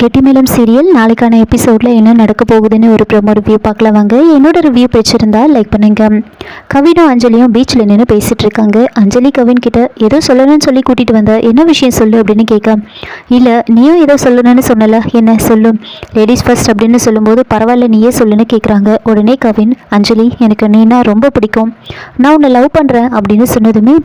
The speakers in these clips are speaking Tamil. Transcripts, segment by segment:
கெட்டிமேளம் சீரியல் நாளைக்கான எபிசோடில் என்ன நடக்க போகுதுன்னு ஒரு ப்ரோமோ ரிவ்யூ பார்க்கலாம் வாங்க. என்னோட ரிவ்யூ பிடிச்சிருந்தா லைக் பண்ணுங்க. கவினும் அஞ்சலியும் பீச்சில் நின்று பேசிகிட்டு இருக்காங்க. அஞ்சலி கவின் கிட்ட ஏதோ சொல்லணும்னு சொல்லி கூட்டிகிட்டு வந்த என்ன விஷயம் சொல்லு அப்படின்னு கேட்க இல்லை நீயும் ஏதோ சொல்லணும்னு சொன்னல. என்ன சொல்லு? லேடிஸ் ஃபர்ஸ்ட் அப்படின்னு சொல்லும்போது பரவாயில்ல நீயே சொல்லுன்னு கேட்குறாங்க உடனே கவின் அஞ்சலி எனக்கு நீனா ரொம்ப பிடிக்கும். நான் உன்னை லவ் பண்ணுறேன் அப்படின்னு சொன்னதுமே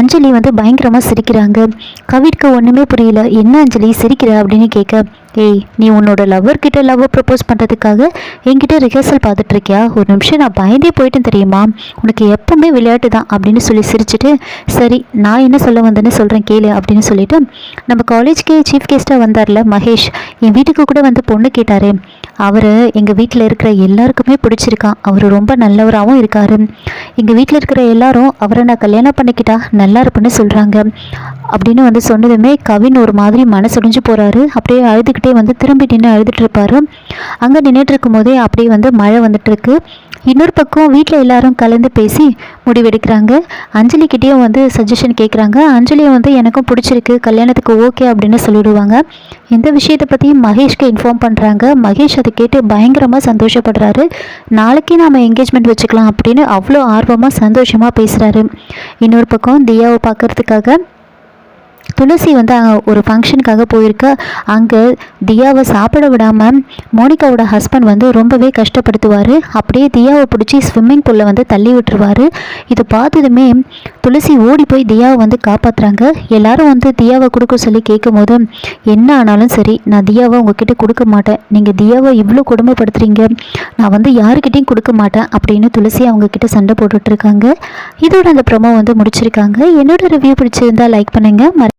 அஞ்சலி வந்து பயங்கரமாக சிரிக்கிறாங்க. கவிற்கு ஒன்றுமே புரியல. என்ன அஞ்சலி சிரிக்கிற அப்படின்னு கேட்க ஏய் நீ உன்னோட லவ்வர் கிட்ட லவ் ப்ரப்போஸ் பண்ணுறதுக்காக என்கிட்ட ரிஹர்சல் பார்த்துட்ருக்கியா ஒரு நிமிஷம் நான் பயந்தே போயிட்டேன் தெரியுமா? உனக்கு எப்பவுமே விளையாட்டு தான் அப்படின்னு சொல்லி சிரிச்சிட்டு சரி நான் என்ன சொல்ல வந்தேன்னு சொல்கிறேன் கேளு அப்படின்னு சொல்லிட்டு நம்ம காலேஜ்க்கு சீஃப் கெஸ்ட்டாக வந்தார்ல மகேஷ் என் வீட்டுக்கு கூட வந்து பொண்ணு கேட்டார். அவர் எங்கள் வீட்டில் இருக்கிற எல்லாருக்குமே பிடிச்சிருக்கான். அவர் ரொம்ப நல்லவராகவும் இருக்கார். எங்கள் வீட்டில் இருக்கிற எல்லாரும் அவரை நான் கல்யாணம் பண்ணிக்கிட்டா நல்லா இருப்புன்னு சொல்கிறாங்க அப்படின்னு வந்து சொன்னதுமே கவின் ஒரு மாதிரி மனசுடிஞ்சு போகிறாரு அப்படியே அழுதுகிட்டே வந்து திரும்பி நின்று அழுதுட்டுருப்பாரு அங்கே நின்றுட்டு இருக்கும்போதே அப்படியே வந்து மழை வந்துட்டுருக்கு இன்னொரு பக்கம் வீட்டில் எல்லாரும் கலந்து பேசி முடிவெடுக்கிறாங்க. அஞ்சலிக்கிட்டேயும் வந்து சஜஷன் கேட்குறாங்க அஞ்சலியும் வந்து எனக்கும் பிடிச்சிருக்கு கல்யாணத்துக்கு ஓகே அப்படின்னு சொல்லிடுவாங்க. இந்த விஷயத்தை பற்றி மகேஷ்க்கு இன்ஃபார்ம் பண்ணுறாங்க மகேஷ் அதை கேட்டு பயங்கரமாக சந்தோஷப்படுறாரு. நாளைக்கு நாம் என்கேஜ்மெண்ட் வச்சுக்கலாம் அப்படின்னு அவ்வளோ ஆர்வமாக சந்தோஷமாக பேசுகிறாரு இன்னொரு பக்கம் தியாவை பார்க்கறதுக்காக துளசி வந்து ஒரு ஃபங்க்ஷனுக்காக போயிருக்க. அங்கே தியாவை சாப்பிட விடாமல் மோனிகாவோட ஹஸ்பண்ட் வந்து ரொம்பவே கஷ்டப்படுத்துவார். அப்படியே தியாவை பிடிச்சி ஸ்விம்மிங் பூலில் வந்து தள்ளி விட்டுருவாரு. இது பார்த்ததுமே துளசி ஓடி போய் தியாவை வந்து காப்பாற்றுறாங்க எல்லாரும் வந்து தியாவை கொடுக்க சொல்லி கேட்கும்போது என்ன ஆனாலும் சரி நான் தியாவை உங்ககிட்ட கொடுக்க மாட்டேன். நீங்கள் தியாவை இவ்வளோ கொடுமைப்படுத்துறீங்க. நான் வந்து யாருக்கிட்டையும் கொடுக்க மாட்டேன். அப்படின்னு துளசி அவங்கக்கிட்ட சண்டை போட்டுட்ருக்காங்க இதோட அந்த ப்ரொமோ வந்து முடிச்சிருக்காங்க. என்னோட ரிவ்யூ பிடிச்சிருந்தா லைக் பண்ணுங்கள்